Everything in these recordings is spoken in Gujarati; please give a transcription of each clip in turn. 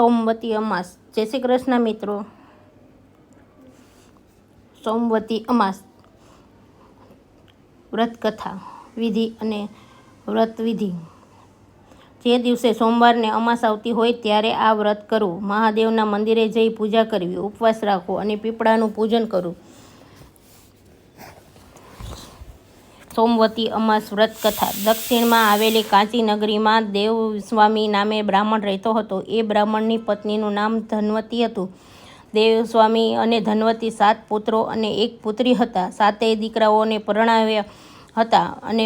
સોમવતી અમાસ. જય શ્રી કૃષ્ણ, મિત્રો. સોમવતી અમાસ. વ્રત કથા વિધિ અને વ્રત વિધિ જે દિવસે સોમવારને અમાસ આવતી હોય ત્યારે આ વ્રત કરવું મહાદેવના મંદિરે જઈ પૂજા કરવી, ઉપવાસ રાખવો અને પીપળાનું પૂજન કરવું સોમવતી અમાસ વ્રત કથા. દક્ષિણમાં આવેલી કાંચી નગરીમાં દેવસ્વામી નામે બ્રાહ્મણ રહેતો હતો. એ બ્રાહ્મણની પત્નીનું નામ ધનવતી હતું. દેવસ્વામી અને ધનવતી સાત પુત્રો અને એક પુત્રી હતા. સાતેય દીકરાઓને પરણાવ્યા હતા અને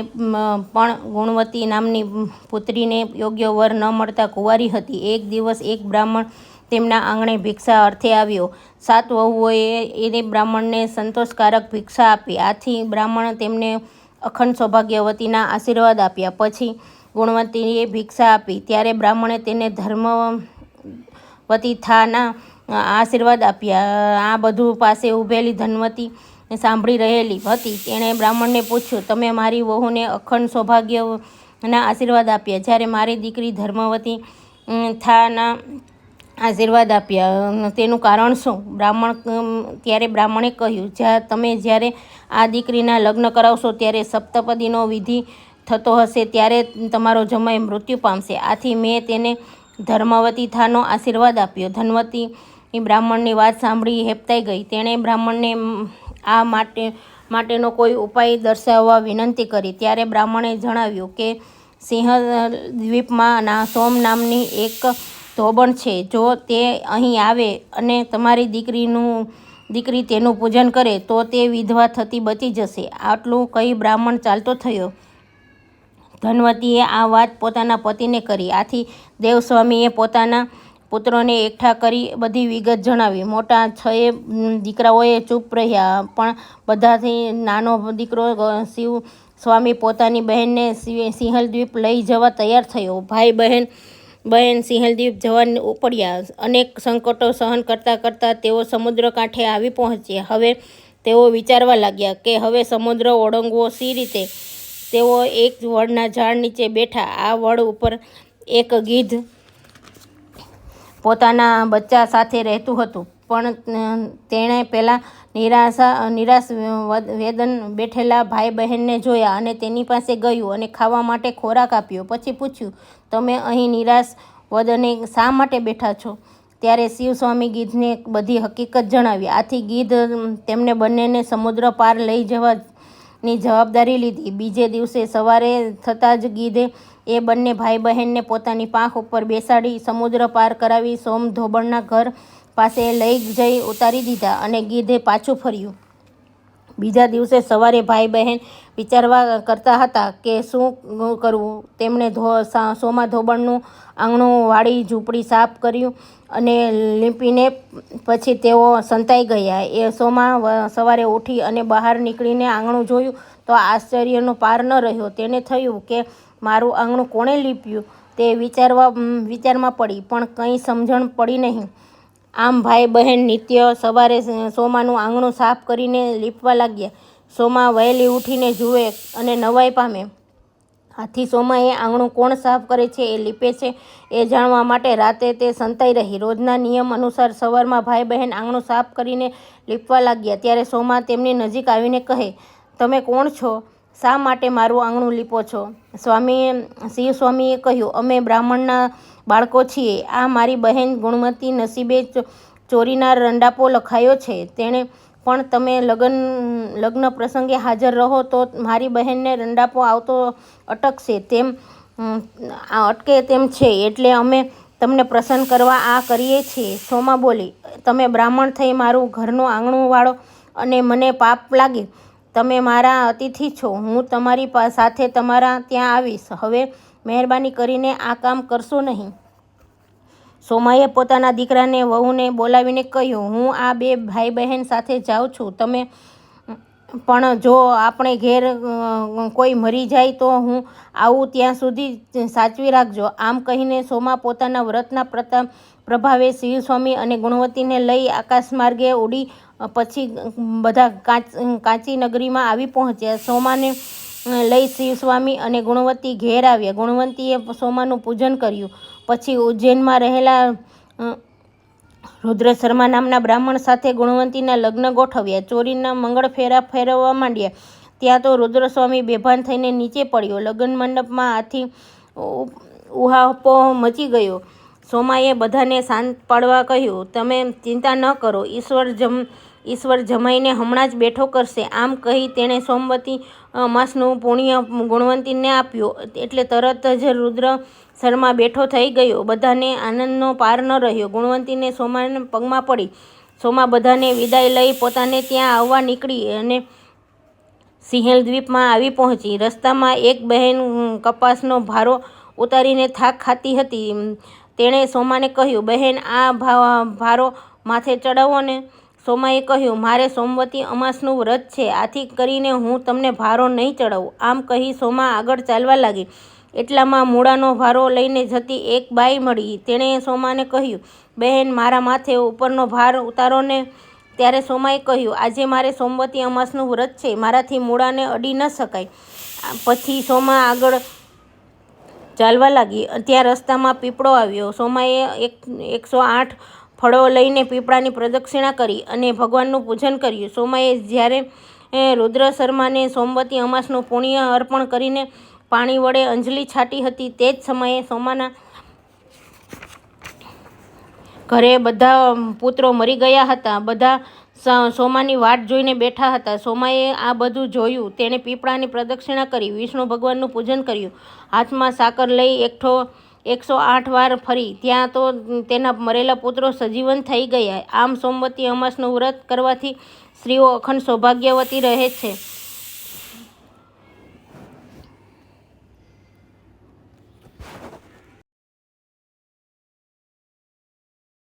પણ ગુણવતી નામની પુત્રીને યોગ્ય વર ન મળતા કુંવારી હતી. એક દિવસ એક બ્રાહ્મણ તેમના આંગણે ભિક્ષા અર્થે આવ્યો. સાત વહુઓએ એને બ્રાહ્મણને સંતોષકારક ભિક્ષા આપી. આથી બ્રાહ્મણ તેમને અખંડ સૌભાગ્યવતીના આશીર્વાદ આપ્યા. પછી ગુણવતીએ ભિક્ષા આપી. ત્યારે બ્રાહ્મણે તેને ધર્મવતી થાના આશીર્વાદ આપ્યા. આ બધું પાસે ઊભેલી ધનવતી સાંભળી રહેલી હતી. તેણે બ્રાહ્મણને પૂછ્યું, તમે મારી વહુને અખંડ સૌભાગ્યના આશીર્વાદ આપ્યા. જ્યારે મારી દીકરી ધર્મવતી થાના આશીર્વાદ આપ્યા. તેનું કારણ શું? બ્રાહ્મણ ત્યારે બ્રાહ્મણે કહ્યું, જ્યાં તમે જ્યારે આ દીકરીના લગ્ન કરાવશો, ત્યારે સપ્તપદીનો વિધિ થતો હશે, ત્યારે તમારો જમાઈ મૃત્યુ પામશે. આથી મેં તેને ધર્મવતી થાનો આશીર્વાદ આપ્યો. ધનવતી બ્રાહ્મણની વાત સાંભળી હેપતાઈ ગઈ. તેણે બ્રાહ્મણને આ માટે, માટેનો કોઈ ઉપાય દર્શાવવા વિનંતી કરી. ત્યારે બ્રાહ્મણે જણાવ્યું કે સિંહ દ્વીપમાં સોમ નામની એક ધોબણ છે. જો તે અહીં આવે અને તમારી દીકરીનું, દીકરી તેનું પૂજન કરે, તો તે વિધવા થતી બચી જશે. આટલું કહી બ્રાહ્મણ ચાલતો થયો. ધનવતીએ આ વાત પોતાના પતિને કરી. આથી દેવસ્વામીએ પોતાના પુત્રોને એકઠા કરી બધી વિગત જણાવી. મોટા છએ દીકરાઓએ ચૂપ રહ્યા, પણ બધાથી નાનો દીકરો શિવ સ્વામી પોતાની બહેનને સિંહલ દ્વીપ લઈ જવા તૈયાર થયો. ભાઈ બહેન બહેન સિંહલદીપ જવાન ઉપડ્યા. અનેક સંકટો સહન કરતાં કરતાં તેઓ સમુદ્ર કાંઠે આવી પહોંચ્યા. હવે તેઓ વિચારવા લાગ્યા કે હવે સમુદ્ર ઓળંગવો સી રીતે? તેઓ એક વડના ઝાડ નીચે બેઠા. આ વડ ઉપર એક ગીધ પોતાના બચ્ચા સાથે રહેતું હતું. પણ તેણે પહેલાં નિરાશા, નિરાશ વેદન બેઠેલા ભાઈ બહેનને જોયા અને તેની પાસે ગયું અને ખાવા માટે ખોરાક આપ્યો. પછી પૂછ્યું, તમે અહીં નિરાશ વદને શા માટે બેઠા છો? ત્યારે શિવસ્વામી ગીધને બધી હકીકત જણાવી. આથી ગીધ તેમને બંનેને સમુદ્ર પાર લઈ જવાની જવાબદારી લીધી. બીજે દિવસે સવારે થતાં જ ગીધે એ બંને ભાઈ બહેનને પોતાની પાંખ ઉપર બેસાડી સમુદ્ર પાર કરાવી સોમ ધોબણના ઘર પાસે લઈ જઈ ઉતારી દીધા અને ગીધે પાછું ફર્યું. બીજા દિવસે સવારે ભાઈ બહેન વિચારવા કરતા હતા કે શું કરવું? તેમણે ધો સોમા ધોબણનું આંગણું વાળી ઝૂંપડી સાફ કર્યું અને લીંપીને પછી તેઓ સંતાઈ ગયા. એ સોમા સવારે ઉઠી અને બહાર નીકળીને આંગણું જોયું તો આશ્ચર્યનો પાર ન રહ્યો. તેને થયું કે મારું આંગણું કોણે લીપ્યું? તે વિચારવા વિચારમાં પડી, પણ કંઈ સમજણ પડી નહીં. આમ ભાઈ બહેન નિત્ય સવારે સોમાનું આંગણું સાફ કરીને લીપવા લાગ્યા. સોમા વહેલી ઉઠીને જુએ અને નવાઈ પામે. આથી સોમાએ આંગણું કોણ સાફ કરે છે એ લીપે છે એ જાણવા માટે રાતે તે સંતાઈ રહી. રોજના નિયમ અનુસાર સવારમાં ભાઈ બહેન આંગણું સાફ કરીને લીપવા લાગ્યા. ત્યારે સોમા તેમની નજીક આવીને કહે, તમે કોણ છો? શા માટે મારું આંગણું લીપો છો? સ્વામીએ શિવ સ્વામીએ કહ્યું, અમે બ્રાહ્મણના બાળકો છીએ. આ મારી બહેન ગુણવતી નસીબે ચોરીના રંડાપો લખાયો છે. તેણે પણ તમે લગ્ન લગ્ન પ્રસંગે હાજર રહો તો મારી બહેનને રંડાપો આવતો અટકશે. તેમ અટકે તેમ છે. એટલે અમે તમને પ્રસન્ન કરવા આ કરીએ છીએ. સોમા બોલી, તમે બ્રાહ્મણ થઈ મારું ઘરનું આંગણું વાળો અને મને પાપ લાગે. તમે મારા અતિથિ છો. હું તમારી સાથે તમારા ત્યાં આવીશ. હવે મહેરબાની કરીને આ કામ કરશો નહીં. સોમાએ પોતાના દીકરાને વહુને બોલાવીને કહ્યું, હું આ બે ભાઈ બહેન સાથે જાઉં છું. તમે પણ જો આપણે ઘેર કોઈ મરી જાય તો હું આવું ત્યાં સુધી સાચવી રાખજો. આમ કહીને સોમા પોતાના વ્રતના પ્રતાપ પ્રભાવે શિવસ્વામી અને ગુણવતીને લઈ આકાશ માર્ગે ઉડી પછી બધા કાંચ નગરીમાં આવી પહોંચ્યા. સોમાને લઈ શિવસ્વામી અને ગુણવતી ઘેર આવ્યા. ગુણવંતીએ સોમાનું પૂજન કર્યું. પછી ઉજ્જૈનમાં રહેલા રુદ્ર શર્મા નામના બ્રાહ્મણ સાથે ગુણવંતીના લગ્ન ગોઠવ્યા. ચોરીના મંગળ ફેરા ફેરવવા માંડ્યા. ત્યાં તો રુદ્રસ્વામી બેભાન થઈને નીચે પડ્યો. લગ્ન મંડપમાં આથી ઉહાપો મચી ગયો. સોમાએ બધાને શાંત પાડવા કહ્યું, તમે ચિંતા ન કરો. ઈશ્વર જમ ઈશ્વર જમાઈને હમણાં જ બેઠો કરશે. આમ કહી તેણે સોમવતી અમાસનું પુણ્ય ગુણવંતીને આપ્યું. એટલે તરત જ રુદ્ર શર્મા બેઠો થઈ ગયો. બધાને આનંદનો પાર ન રહ્યો. ગુણવંતીને સોમાને પગમાં પડી. સોમા બધાને વિદાય લઈ પોતાને ત્યાં આવવા નીકળી અને સિંહેલ દ્વીપમાં આવી પહોંચી. રસ્તામાં એક બહેન કપાસનો ભારો ઉતારીને થાક ખાતી હતી. તેણે સોમાને કહ્યું, બહેન, આ ભારો માથે ચડાવો ને સોમાએ કહ્યું, મારે સોમવતી અમાસનું વ્રત છે. આથી કરીને હું તમને ભારો નહીં ચડાવું. આમ કહી સોમા આગળ ચાલવા લાગી. એટલામાં મૂળાનો ભારો લઈને જતી એક બાઈ મળી. તેણે સોમાને કહ્યું, બહેન, મારા માથે ઉપરનો ભાર ઉતારો ને. ત્યારે સોમાએ કહ્યું, આજે મારે સોમવતી અમાસનું વ્રત છે. મારાથી મૂળાને અડી ન શકાય. પછી સોમા આગળ ચાલવા લાગી. ત્યાં રસ્તામાં પીપળો આવ્યો. સોમાએ એક, એકસો આઠ ફળો લઈને પીપળાની પ્રદક્ષિણા કરી અને ભગવાનનું પૂજન કર્યું. સોમાએ જ્યારે રુદ્ર શર્માને સોમવતી અમાસનું પુણ્ય અર્પણ કરીને પાણી વડે અંજલિ છાટી હતી, તે જ સમયે સોમાના ઘરે બધા પુત્રો મરી ગયા હતા. બધા સોમાની વાટ જોઈને બેઠા હતા. સોમાએ આ બધું જોયું. તેણે પીપળાની પ્રદક્ષિણા કરી. વિષ્ણુ ભગવાનનું પૂજન કર્યું. હાથમાં સાકર લઈ એકઠો એકસો આઠ વાર ફરી. ત્યાં તો તેના મરેલા પુત્રો સજીવન થઈ ગયા. આમ સોમવતી અમાસનું વ્રત કરવાથી સ્ત્રીઓ અખંડ સૌભાગ્યવતી રહે છે.